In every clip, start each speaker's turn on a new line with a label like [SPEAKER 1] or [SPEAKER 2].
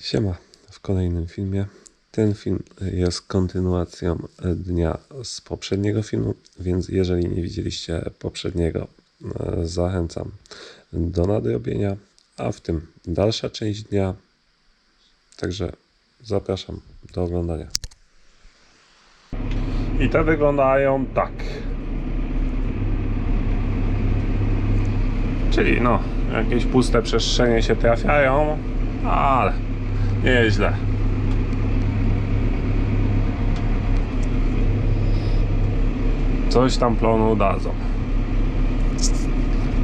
[SPEAKER 1] Siema, w kolejnym filmie. Ten film jest kontynuacją dnia z poprzedniego filmu, więc jeżeli nie widzieliście poprzedniego, e, zachęcam do nadrobienia, a w tym dalsza część dnia. Także zapraszam do oglądania.
[SPEAKER 2] I te wyglądają tak. Czyli no, jakieś puste przestrzenie się trafiają, ale nieźle. Coś tam plonu dadzą.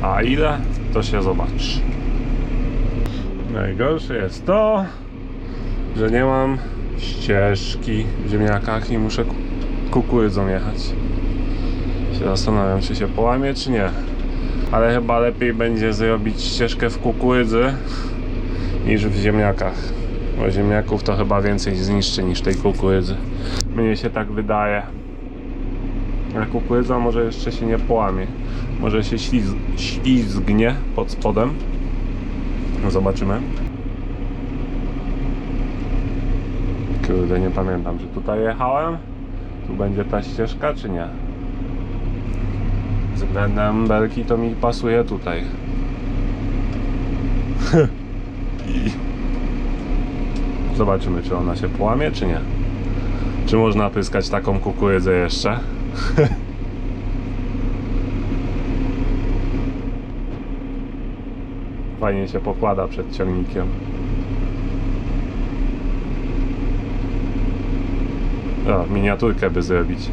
[SPEAKER 2] A ile? To się zobaczy. Najgorsze jest to, że nie mam ścieżki w ziemniakach i muszę ku- kukurydzą jechać. Się zastanawiam, czy się połamie, czy nie. Ale chyba lepiej będzie zrobić ścieżkę w kukurydzy niż w ziemniakach. Bo ziemniaków to chyba więcej zniszczy niż tej kukurydzy. Mnie się tak wydaje. A kukurydza może jeszcze się nie połamie. Może się śliz ślizgnie pod spodem. Zobaczymy. Kurde, nie pamiętam, czy tutaj jechałem? Tu będzie ta ścieżka, czy nie? Względem belki to mi pasuje tutaj. zobaczymy, czy ona się połamie, czy nie. Czy można pyskać taką kukurydzę jeszcze? Fajnie się pokłada przed ciągnikiem. O, miniaturkę by zrobić.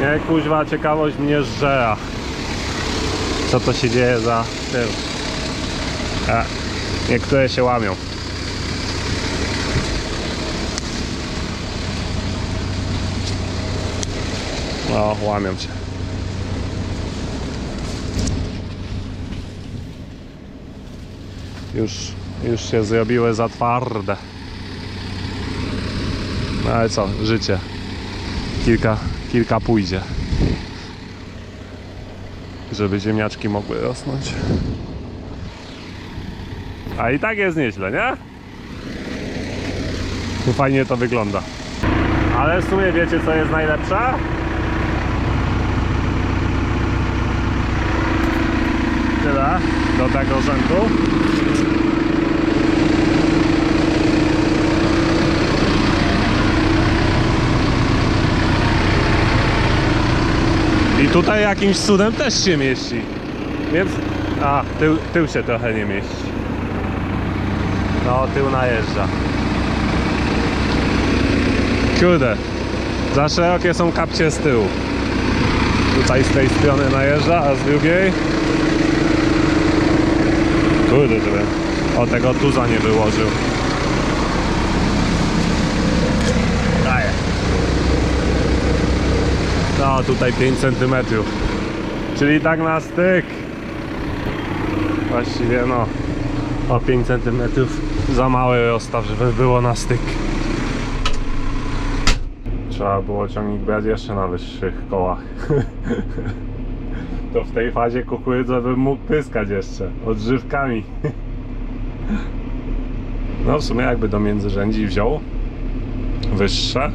[SPEAKER 2] Nie, kuźwa, ciekawość mnie żera. Co to się dzieje za tył? A, niektóre się łamią. No, łamią się. Już, już się zrobiły za twarde. No ale co, życie. Kilka, kilka pójdzie. Żeby ziemniaczki mogły rosnąć. A i tak jest nieźle, nie? Fajnie to wygląda. Ale w sumie wiecie co jest najlepsze? Tyle do tego rzędu. I tutaj jakimś cudem też się mieści. Więc. A, tył, tył się trochę nie mieści. No, tył najeżdża. Kurde. Za szerokie są kapcie z tyłu. Tutaj z tej strony najeżdża, a z drugiej. Kurde, żeby. O tego tuza nie wyłożył. Daję. No tutaj 5 cm. Czyli tak na styk. Właściwie no o 5 cm za mały rozstaw, żeby było na styk. Trzeba było ciągnik brać jeszcze na wyższych kołach. To w tej fazie kukurydza bym mógł pyskać jeszcze odżywkami. No w sumie jakby do międzyrzędzi wziął wyższe,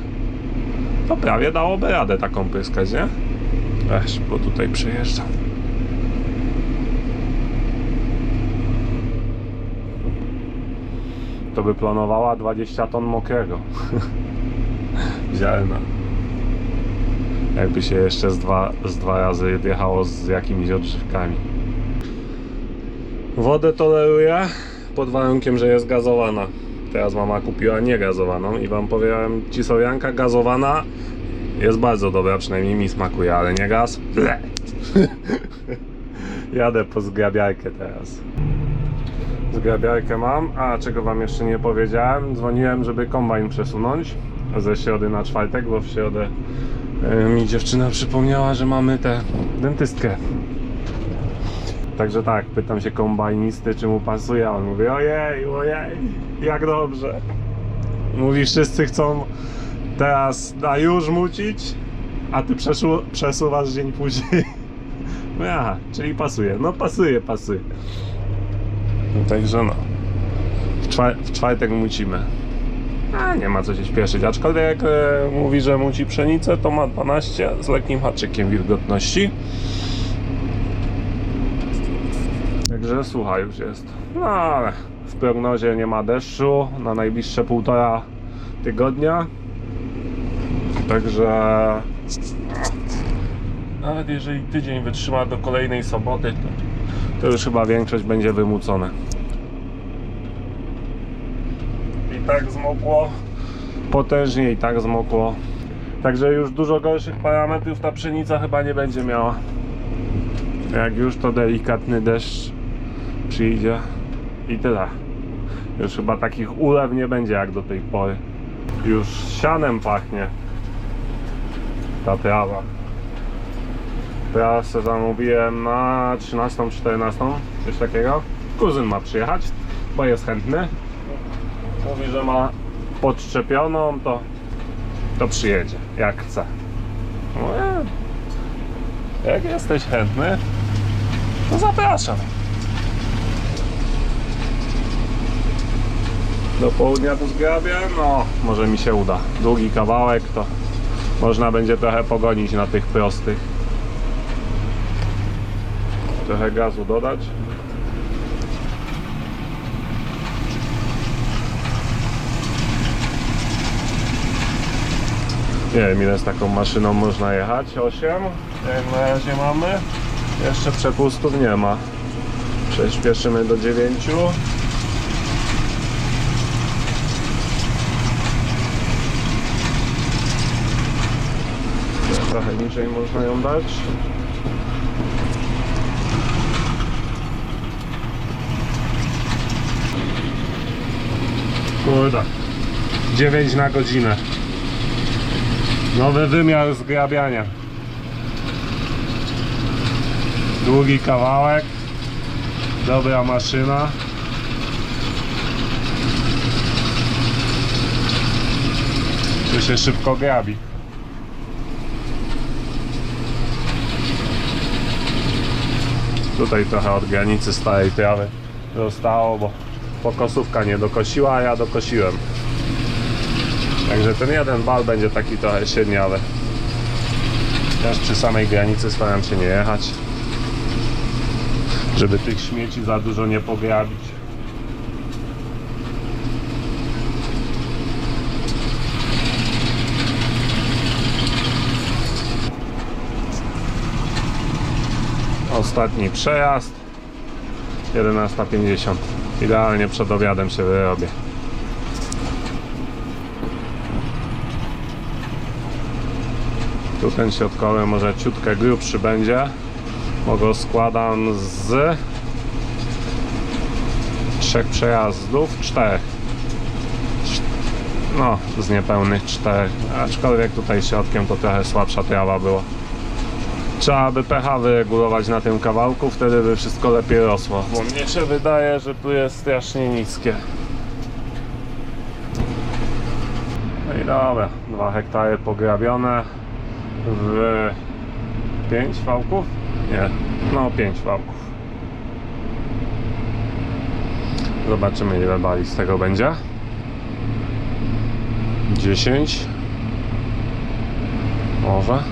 [SPEAKER 2] to prawie dałoby radę taką pyskać, nie? Ech, bo tutaj przejeżdżam. To by planowała 20 ton mokrego. Zielna. Jakby się jeszcze z dwa, z dwa razy jechało z jakimiś odżywkami. Wodę toleruję pod warunkiem, że jest gazowana. Teraz mama kupiła niegazowaną i wam powiem, cisorianka gazowana jest bardzo dobra, przynajmniej mi smakuje, ale nie gaz. Ble. Jadę po zgrabiarkę teraz. Zgrabiarkę mam, a czego wam jeszcze nie powiedziałem, dzwoniłem, żeby kombajn przesunąć ze środy na czwartek, bo w środę mi dziewczyna przypomniała, że mamy tę dentystkę. Także tak, pytam się kombajnisty, czy mu pasuje, a on mówi, ojej, ojej, jak dobrze. Mówi, wszyscy chcą teraz na już mucić, a ty przesu przesuwasz dzień później. No Aha, czyli pasuje. No pasuje, pasuje. No, także no. W, czwa- w czwartek mucimy. A nie ma co się śpieszyć. Aczkolwiek e, mówi, że muci pszenicę, to ma 12 z lekkim haczykiem wilgotności. Także słuchaj, już jest. No ale w prognozie nie ma deszczu na najbliższe półtora tygodnia. Także nawet jeżeli tydzień wytrzyma do kolejnej soboty, to, to już chyba większość będzie wymucone. I tak zmokło, potężnie i tak zmokło. Także już dużo gorszych parametrów ta pszenica chyba nie będzie miała. Jak już to delikatny deszcz przyjdzie i tyle. Już chyba takich ulew nie będzie jak do tej pory. Już sianem pachnie ta trawa. Se zamówiłem na 13-14, coś takiego. Kuzyn ma przyjechać, bo jest chętny. Mówi, że ma podszczepioną, to, to przyjedzie, jak chce. Mówię, jak jesteś chętny, to zapraszam. Do południa tu zgrabię? No, może mi się uda. Długi kawałek, to można będzie trochę pogonić na tych prostych. Trochę gazu dodać. Nie wiem ile z taką maszyną można jechać. 8 jak na razie mamy. Jeszcze przepustów nie ma. Prześpieszymy do 9. Trochę niżej można ją dać. Kurde. 9 na godzinę. Nowy wymiar zgrabiania. Długi kawałek. Dobra maszyna. Tu się szybko grabi. Tutaj trochę od granicy starej trawy zostało, bo pokosówka nie dokosiła, a ja dokosiłem. Także ten jeden bal będzie taki trochę średniawy. Też przy samej granicy staram się nie jechać, żeby tych śmieci za dużo nie pograbić. Ostatni przejazd 11.50 Idealnie przed obiadem się wyrobię Tu ten środkowy może ciutkę grubszy będzie. Bo go składam z trzech przejazdów, czterech. Cz- no z niepełnych czterech. Aczkolwiek tutaj środkiem to trochę słabsza trawa była. Trzeba by pH wyregulować na tym kawałku, wtedy by wszystko lepiej rosło. Bo mnie się wydaje, że tu jest strasznie niskie. No i dobra, 2 hektary pograbione w 5 wałków? Nie, no 5 wałków. Zobaczymy ile bali z tego będzie. 10 Może.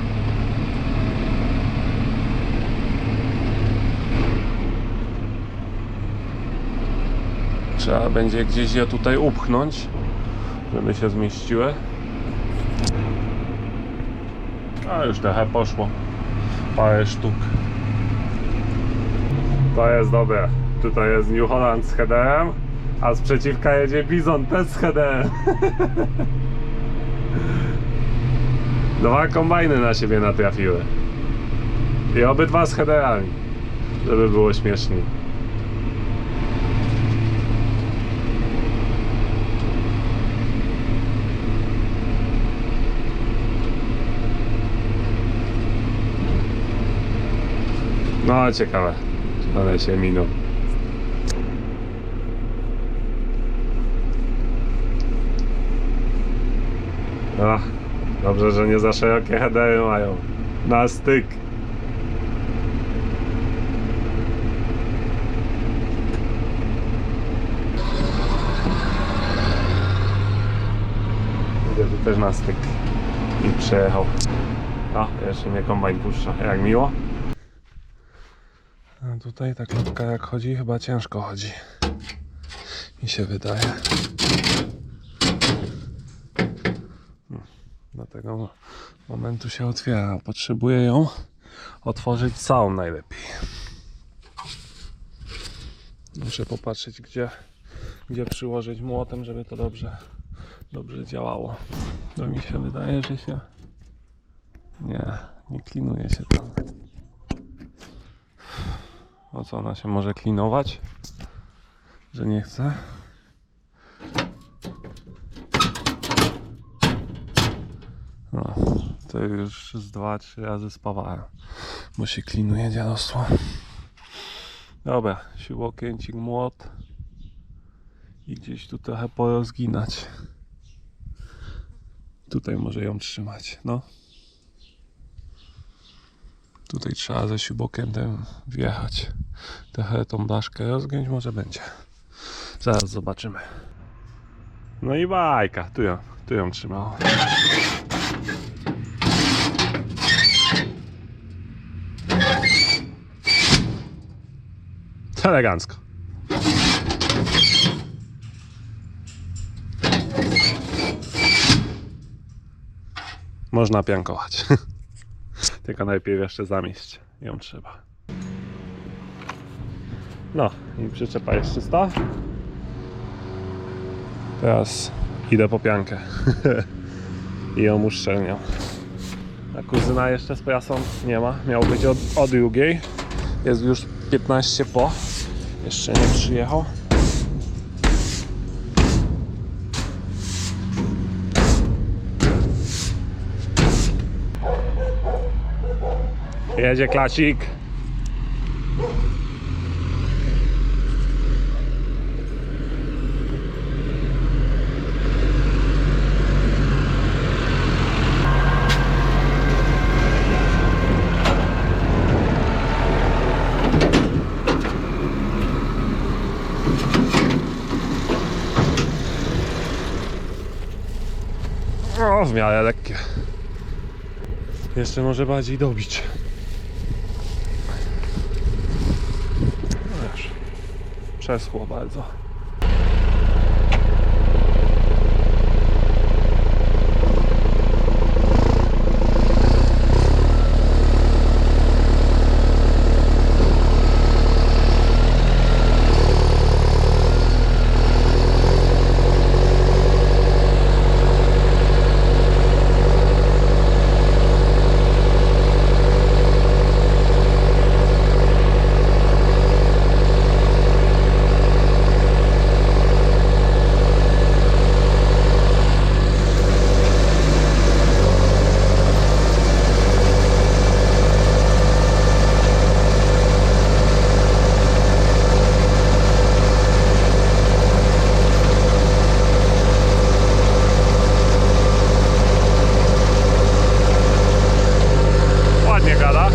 [SPEAKER 2] Trzeba będzie gdzieś je tutaj upchnąć, żeby się zmieściły. A już trochę poszło. Parę sztuk. To jest dobre. Tutaj jest New Holland z headerem, a z przeciwka jedzie Bizon też z headerem. Dwa kombajny na siebie natrafiły. I obydwa z headerami, żeby było śmieszniej. No ciekawe, ale się minął. Ach, dobrze, że nie za szerokie HDR mają. Na styk. Idę też na styk. I przejechał. A, jeszcze mnie kombajn puszcza. Jak miło. Tutaj ta klapka jak chodzi, chyba ciężko chodzi. Mi się wydaje. Hmm, Do tego momentu się otwiera. Potrzebuję ją otworzyć całą najlepiej. Muszę popatrzeć, gdzie, gdzie przyłożyć młotem, żeby to dobrze, dobrze działało. To mi się wydaje, że się. Nie, nie klinuje się tam. O co ona się może klinować? Że nie chce? No, to już z dwa, trzy razy spawałem, bo się klinuje dziadostwo. Dobra, siłokręcik, młot i gdzieś tu trochę porozginać. Tutaj może ją trzymać, no. Tutaj trzeba ze śrubokrętem wjechać. Trochę tą blaszkę rozgiąć, może będzie. Zaraz zobaczymy. No i bajka, tu ją, tu ją trzymało. Elegancko. Można piankować. Tylko najpierw jeszcze zamieść ją trzeba. No i przyczepa jest czysta. Teraz idę po piankę. I ją uszczelniam. A kuzyna jeszcze z prasą nie ma. Miał być od, o drugiej. Jest już 15 po. Jeszcze nie przyjechał. Jedzie klasik. O, w miarę lekkie. Jeszcze może bardziej dobić. No już. Przeschło bardzo. Ładnie gada.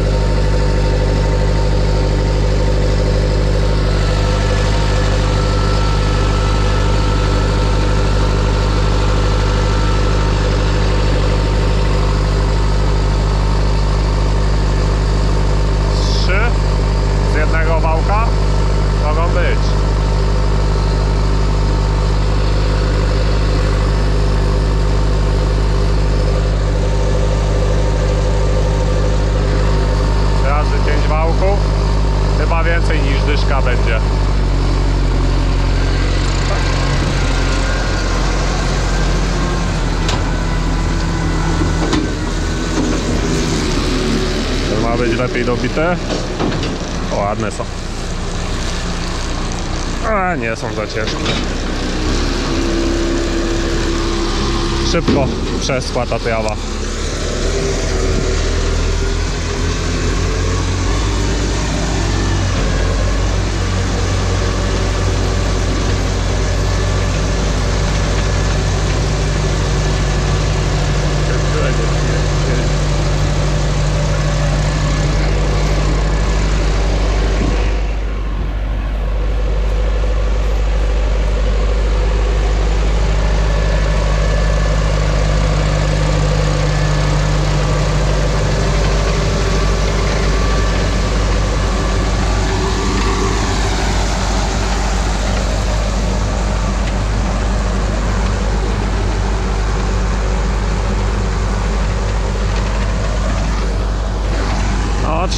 [SPEAKER 2] Trzy z jednego wałka mogą być. razy 5 wałków. Chyba więcej niż dyszka będzie. To ma być lepiej dobite. O, ładne są. A, nie są za ciężkie. Szybko przeschła ta trawa.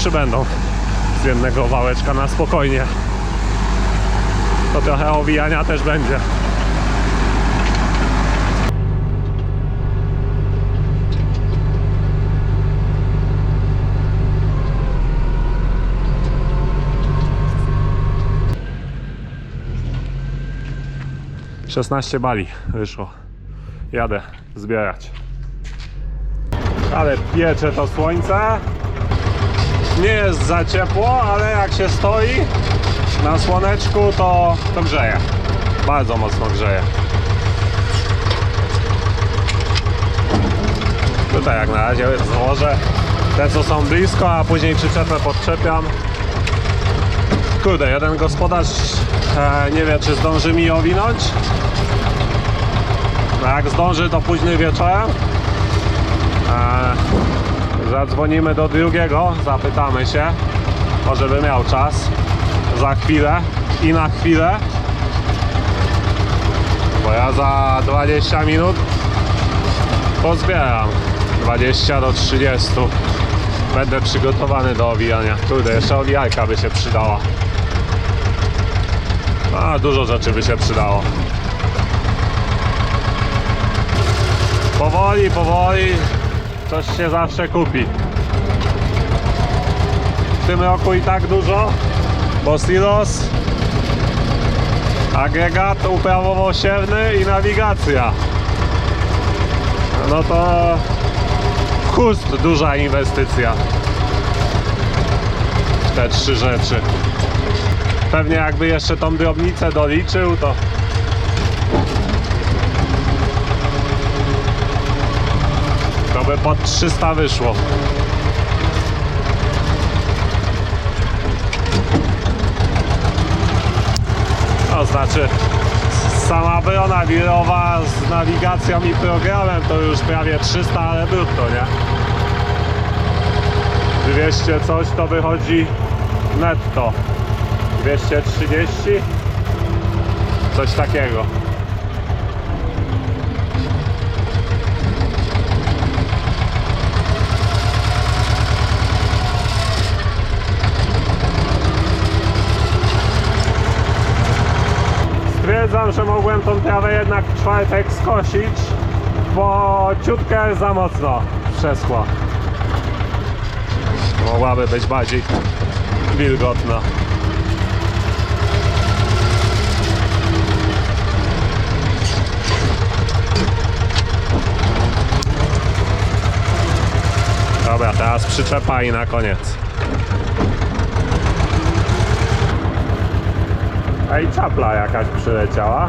[SPEAKER 2] Przybędą z jednego wałeczka na spokojnie. To trochę owijania też będzie. Szesnaście bali wyszło. Jadę zbierać. Ale piecze to słońce. Nie jest za ciepło, ale jak się stoi na słoneczku, to, to grzeje. Bardzo mocno grzeje. Tutaj jak na razie złożę te co są blisko, a później przyczepę podczepiam. Kurde, jeden gospodarz e, nie wie czy zdąży mi owinąć. No jak zdąży to późny wieczorem. E, zadzwonimy do drugiego, zapytamy się, może by miał czas za chwilę i na chwilę. Bo ja za 20 minut pozbieram 20 do 30. Będę przygotowany do owijania. Kurde, jeszcze owijajka by się przydała. A, dużo rzeczy by się przydało. Powoli, powoli coś się zawsze kupi. W tym roku i tak dużo, bo silos, agregat uprawowo-siewny i nawigacja. No to chust duża inwestycja. Te trzy rzeczy. Pewnie jakby jeszcze tą drobnicę doliczył, to by pod 300 wyszło. To znaczy sama brona wirowa z nawigacją i programem to już prawie 300, ale brutto, nie? 200 coś to wychodzi netto. 230 coś takiego. Stwierdzam, że mogłem tą trawę jednak w czwartek skosić, bo ciutkę za mocno przeschła. Mogłaby być bardziej wilgotna. Dobra, teraz przyczepa i na koniec. Ej, czapla jakaś przyleciała.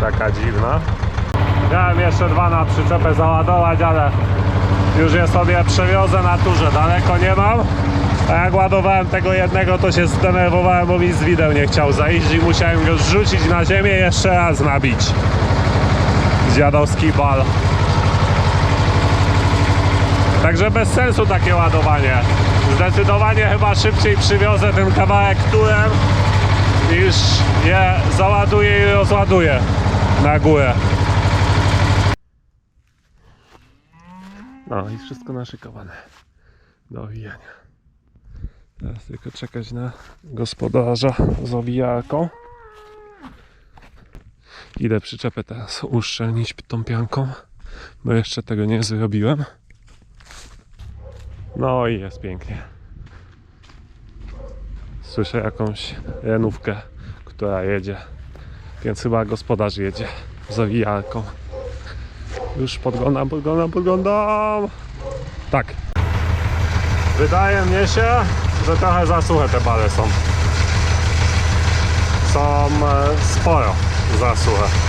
[SPEAKER 2] Taka dziwna. Miałem jeszcze dwa na przyczepę załadować, ale już je sobie przewiozę na turze. Daleko nie mam. A jak ładowałem tego jednego, to się zdenerwowałem, bo mi z wideł nie chciał zajść i musiałem go zrzucić na ziemię i jeszcze raz nabić. Dziadowski bal. Także bez sensu takie ładowanie. Zdecydowanie chyba szybciej przywiozę ten kawałek turem niż je załaduję i rozładuję na górę. No i wszystko naszykowane do owijania. Teraz tylko czekać na gospodarza z owijarką. Idę przyczepę teraz uszczelnić tą pianką, bo jeszcze tego nie zrobiłem. No i jest pięknie. Słyszę jakąś renówkę, która jedzie, więc chyba gospodarz jedzie z. Już podglądam, podglądam, podglądam. Tak. Wydaje mnie się, że trochę za suche te bale są. Są e, sporo za suche.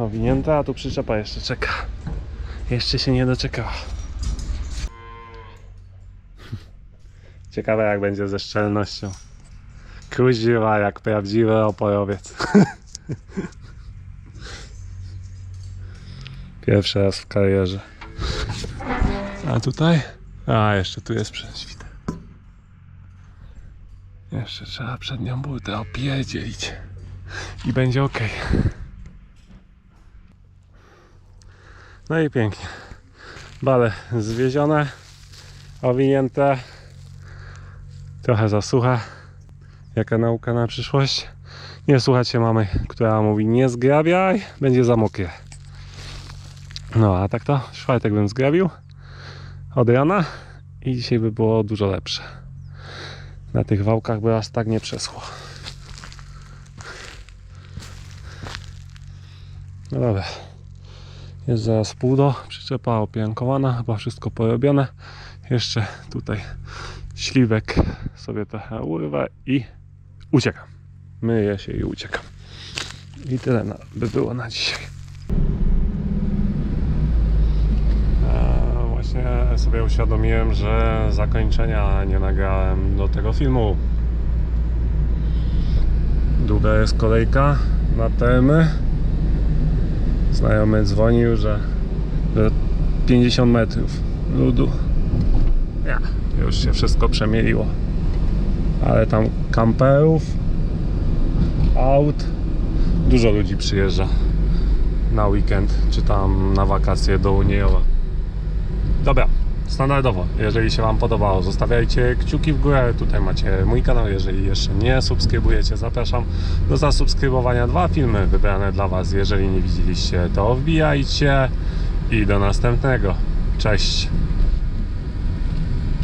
[SPEAKER 2] Owinięta, a tu przyczepa jeszcze czeka. Jeszcze się nie doczekała. Ciekawe jak będzie ze szczelnością. Kuźwa jak prawdziwy oporowiec. Pierwszy raz w karierze. A tutaj? A, jeszcze tu jest prześwit. Jeszcze trzeba przednią burtę opierdzielić. I będzie ok. No i pięknie. Bale zwiezione, owinięte, trochę zasucha. Jaka nauka na przyszłość? Nie słuchajcie mamy, która mówi nie zgrabiaj, będzie za mokre. No a tak to, czwartek bym zgrabił od rana i dzisiaj by było dużo lepsze. Na tych wałkach by aż tak nie przeschło. No dobra. Jest zaraz pół do, przyczepa opiankowana, chyba wszystko porobione. Jeszcze tutaj śliwek sobie trochę urwę i uciekam. Myję się i uciekam. I tyle na, by było na dzisiaj. Właśnie sobie uświadomiłem, że zakończenia nie nagrałem do tego filmu. Długa jest kolejka na termy. Znajomy dzwonił, że, że 50 metrów ludu. Ja, już się wszystko przemieliło. Ale tam kamperów, aut, dużo ludzi przyjeżdża na weekend, czy tam na wakacje do Uniejowa. Standardowo, jeżeli się Wam podobało, zostawiajcie kciuki w górę. Tutaj macie mój kanał, jeżeli jeszcze nie subskrybujecie, zapraszam do zasubskrybowania. Dwa filmy wybrane dla Was. Jeżeli nie widzieliście, to wbijajcie i do następnego. Cześć!